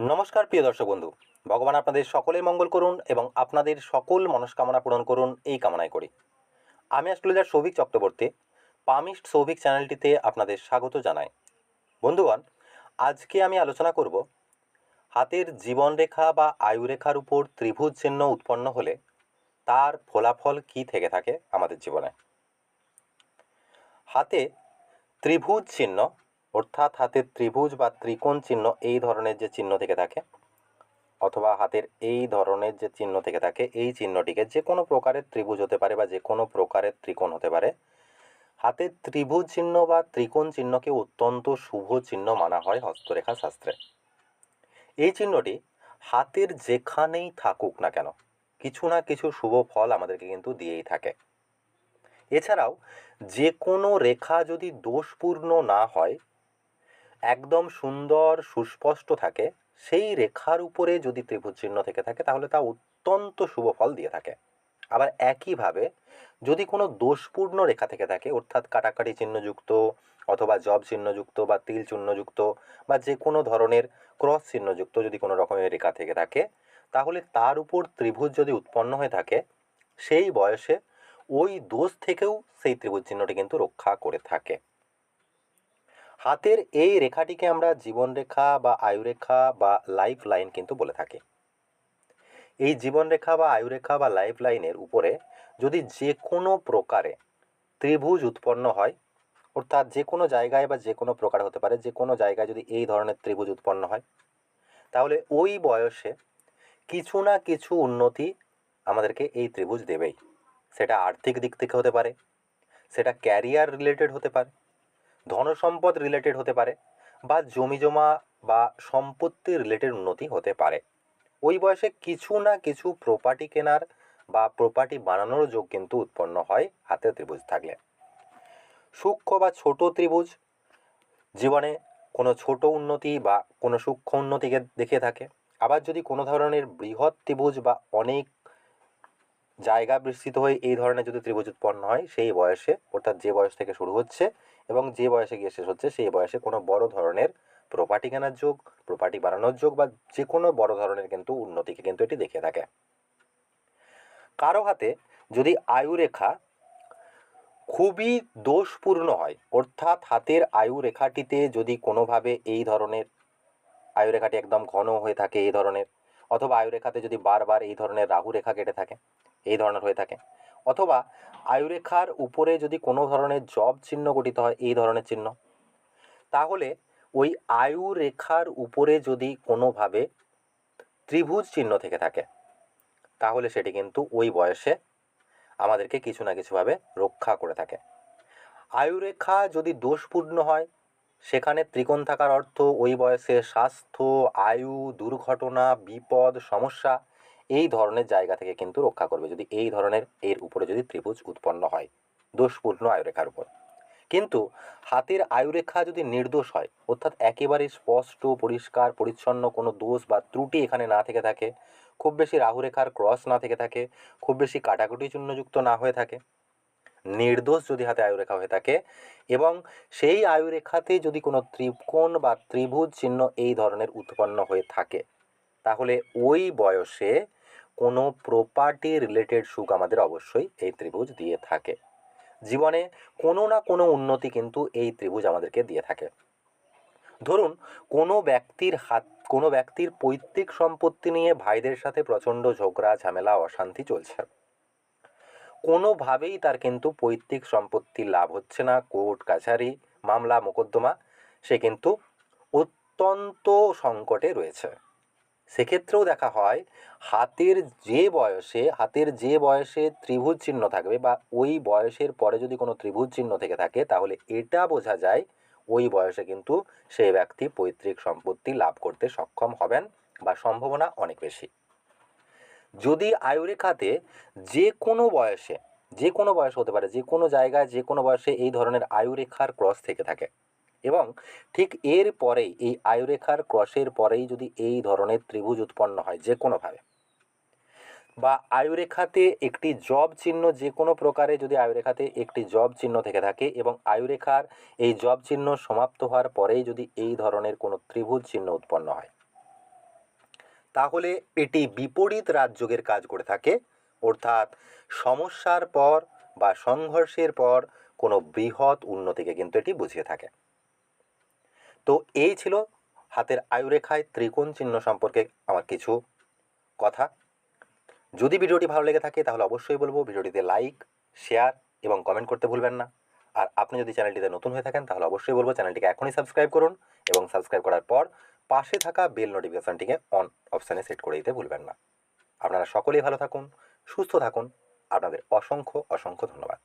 নমস্কার, প্রিয় দর্শক বন্ধু। ভগবান আপনাদের সকলের মঙ্গল করুন এবং আপনাদের সকল মনস্কামনা পূরণ করুন এই কামনাই করি। আমি অ্যাস্ট্রোলজার সৌভিক চক্রবর্তী, পামিস্ট সৌভিক চ্যানেলটিতে আপনাদের স্বাগত জানাই। বন্ধুগণ, আজকে আমি আলোচনা করব হাতের জীবনরেখা বা আয়ুরেখার উপর ত্রিভুজ চিহ্ন উৎপন্ন হলে তার ফলাফল কী থেকে থাকে আমাদের জীবনে? হাতে ত্রিভুজ চিহ্ন অর্থাৎ হাতের ত্রিভুজ বা ত্রিকোণ চিহ্ন এই ধরনের যে চিহ্ন থেকে থাকে, অথবা হাতের এই ধরনের যে চিহ্ন থেকে থাকে, এই চিহ্নটিকে যে কোনো প্রকারের ত্রিভুজ হতে পারে বা যে কোনো প্রকারের ত্রিকোণ হতে পারে। হাতের ত্রিভুজ চিহ্ন বা ত্রিকোণ চিহ্নকে অত্যন্ত শুভ চিহ্ন মানা হয় হস্তরেখা শাস্ত্রে। এই চিহ্নটি হাতের যেখানেই থাকুক না কেন, কিছু না কিছু শুভ ফল আমাদেরকে কিন্তু দিয়েই থাকে। এছাড়াও যে কোনো রেখা যদি দোষপূর্ণ না হয় একদম সুন্দর, সুস্পষ্ট থাকে, সেই রেখার উপরে যদি ত্রিভুজ চিহ্ন থেকে থাকে, তাহলে তা অত্যন্ত শুভ ফল দিয়ে থাকে। আবার একইভাবে, যদি কোনো দোষপূর্ণ রেখা থেকে থাকে, অর্থাৎ কাটাকাটি চিহ্নযুক্ত অথবা জব চিহ্নযুক্ত বা তিল চিহ্নযুক্ত বা যে কোনো ধরনের ক্রস চিহ্নযুক্ত যদি কোনো রকমের রেখা থেকে থাকে, তাহলে তার উপর ত্রিভুজ যদি উৎপন্ন হয়ে থাকে, সেই বয়সে ওই দোষ থেকেও সেই ত্রিভুজ চিহ্নটি কিন্তু রক্ষা করে থাকে। হাতের এই রেখাটিকে আমরা জীবনরেখা বা আয়ুরেখা বা লাইফ লাইন কিন্তু বলে থাকি। এই জীবনরেখা বা আয়ুরেখা বা লাইফ লাইনের উপরে যদি যে কোনো প্রকারে ত্রিভুজ উৎপন্ন হয়, অর্থাৎ যে কোনো জায়গায় বা যে কোনো প্রকার হতে পারে যে কোনো জায়গায় যদি এই ধরনের ত্রিভুজ উৎপন্ন হয়, তাহলে ওই বয়সে কিছু না কিছু উন্নতি আমাদেরকে এই ত্রিভুজ দেবেই। সেটা আর্থিক দিক থেকে হতে পারে, সেটা ক্যারিয়ার রিলেটেড হতে পারে ধনসম্পদ রিলেটেড হতে পারে বা জমি জমা বা সম্পত্তি রিলেটেড উন্নতি হতে পারে। ওই বয়সে কিছু না কিছু প্রপার্টি কেনার বা প্রপার্টি বানানোর যোগ কিন্তু উৎপন্ন হয় হাতে ত্রিভুজ থাকলে। সূক্ষ্ম বা ছোট ত্রিভুজ জীবনে কোনো ছোট উন্নতি বা কোনো সূক্ষ্ম উন্নতিকে দেখে থাকে। আবার যদি কোনো ধরনের বৃহৎ ত্রিভুজ বা অনেক জায়গা বিস্তৃত হয়ে এই ধরনের যদি ত্রিভুজ উৎপন্ন হয়, সেই বয়সে অর্থাৎ যে বয়স থেকে শুরু হচ্ছে এবং যে বয়সে গিয়ে শেষ হচ্ছে, সেই বয়সে কোনো বড় ধরনের প্রপার্টি কেনার যোগ প্রপার্টি বানানোর যোগ বা যে কোনো বড় ধরনের কিন্তু উন্নতিকে কিন্তু এটি দেখে থাকে। কারও হাতে যদি আয়ুরেখা খুবই দোষপূর্ণ হয়, অর্থাৎ হাতের আয়ু রেখাটিতে যদি কোনোভাবে এই ধরনের আয়ুরেখাটি একদম ঘন হয়ে থাকে, এই ধরনের, অথবা আয়ুরেখাতে যদি বারবার এই ধরনের রাহু রেখা কেটে থাকে, এই ধরনের হয়ে থাকে অথবা আয়ুরেখার উপরে যদি কোনো ধরনের জব চিহ্ন গঠিত হয়, এই ধরনের চিহ্ন। তাহলে ওই আয়ু রেখার উপরে যদি কোনোভাবে ত্রিভুজ চিহ্ন থেকে থাকে, তাহলে সেটি কিন্তু ওই বয়সে আমাদেরকে কিছু না কিছুভাবে রক্ষা করে থাকে। আয়ুরেখা যদি দোষপূর্ণ হয়, সেখানে ত্রিকোণ থাকার অর্থ, ওই বয়সে স্বাস্থ্য, আয়ু, দুর্ঘটনা, বিপদ, সমস্যা এই ধরনের জায়গা থেকে কিন্তু রক্ষা করবে যদি এই ধরনের এর উপরে যদি ত্রিভুজ উৎপন্ন হয় দোষপূর্ণ আয়ুরেখার উপর। কিন্তু হাতের আয়ুরেখা যদি নির্দোষ হয়, অর্থাৎ একেবারে স্পষ্ট, পরিষ্কার, পরিচ্ছন্ন কোনো দোষ বা ত্রুটি এখানে না থেকে থাকে, খুব বেশি রাহুরেখার ক্রস না থেকে থাকে, খুব বেশি কাটাকুটি চিহ্নযুক্ত না হয়ে থাকে, নির্দোষ যদি হাতে আয়ুরেখা হয়ে থাকে এবং সেই আয়ুরেখাতে যদি কোনো ত্রিকোণ বা ত্রিভুজ চিহ্ন এই ধরনের উৎপন্ন হয়ে থাকে, তাহলে ওই বয়সে কোনো প্রপার্টি রিলেটেড সুখ আমাদের অবশ্যই এই ত্রিভুজ দিয়ে থাকে। জীবনে কোনো না কোনো উন্নতি কিন্তু এই ত্রিভুজ আমাদেরকে দিয়ে থাকে। ধরুন, কোনো ব্যক্তির হাত, কোনো ব্যক্তির পৈতৃক সম্পত্তি নিয়ে ভাইদের সাথে প্রচণ্ড ঝগড়া, ঝামেলা, অশান্তি চলছে। কোনোভাবেই তার কিন্তু পৈতৃক সম্পত্তি লাভ হচ্ছে না। কোর্ট, কাছারি, মামলা, মোকদ্দমা, সে কিন্তু অত্যন্ত সংকটে রয়েছে। সেক্ষেত্রেও দেখা হয় হাতের যে বয়সে, হাতের যে বয়সে ত্রিভুজ চিহ্ন থাকবে বা ওই বয়সের পরে যদি কোনো ত্রিভুজ চিহ্ন থেকে থাকে, তাহলে এটা বোঝা যায় ওই বয়সে কিন্তু সেই ব্যক্তি পৈতৃক সম্পত্তি লাভ করতে সক্ষম হবেন বা সম্ভাবনা অনেক বেশি। যদি আয়ুরেখাতে যে কোনো বয়সে, যে কোনো বয়স হতে পারে, যে কোনো জায়গায়, যে কোনো বয়সে এই ধরনের আয়ুরেখার ক্রস থেকে থাকে এবং ঠিক এর পরেই, এই আয়ুরেখার ক্রসের পরেই যদি এই ধরনের ত্রিভুজ উৎপন্ন হয় যে কোনোভাবে বা আয়ুরেখাতে একটি জব চিহ্ন যে কোনো প্রকারে যদি আয়ুরেখাতে একটি জব চিহ্ন থেকে থাকে এবং আয়ুরেখার এই জব চিহ্ন সমাপ্ত হওয়ার পরেই যদি এই ধরনের কোনো ত্রিভুজ চিহ্ন উৎপন্ন হয়, তাহলে এটি বিপরীত রাজযোগের কাজ করে থাকে। অর্থাৎ সমস্যার পর বা সংঘর্ষের পর কোনো বৃহৎ উন্নতিকে কিন্তু এটি বুঝিয়ে থাকে। তো এই ছিল হাতের আয়ুরেখায় ত্রিকোণ চিহ্ন সম্পর্কে আমার কিছু কথা। যদি ভিডিওটি ভালো লেগে থাকে, তাহলে অবশ্যই বলব ভিডিওটিতে লাইক, শেয়ার এবং কমেন্ট করতে ভুলবেন না। আর আপনি যদি চ্যানেলটিতে নতুন হয়ে থাকেন, তাহলে অবশ্যই বলব চ্যানেলটিকে এখনই সাবস্ক্রাইব করুন এবং সাবস্ক্রাইব করার পর পাশে থাকা বেল নোটিফিকেশানটিকে অন অপশানে সেট করে দিতে ভুলবেন না। আপনারা সকলেই ভালো থাকুন, সুস্থ থাকুন। আপনাদের অসংখ্য অসংখ্য ধন্যবাদ।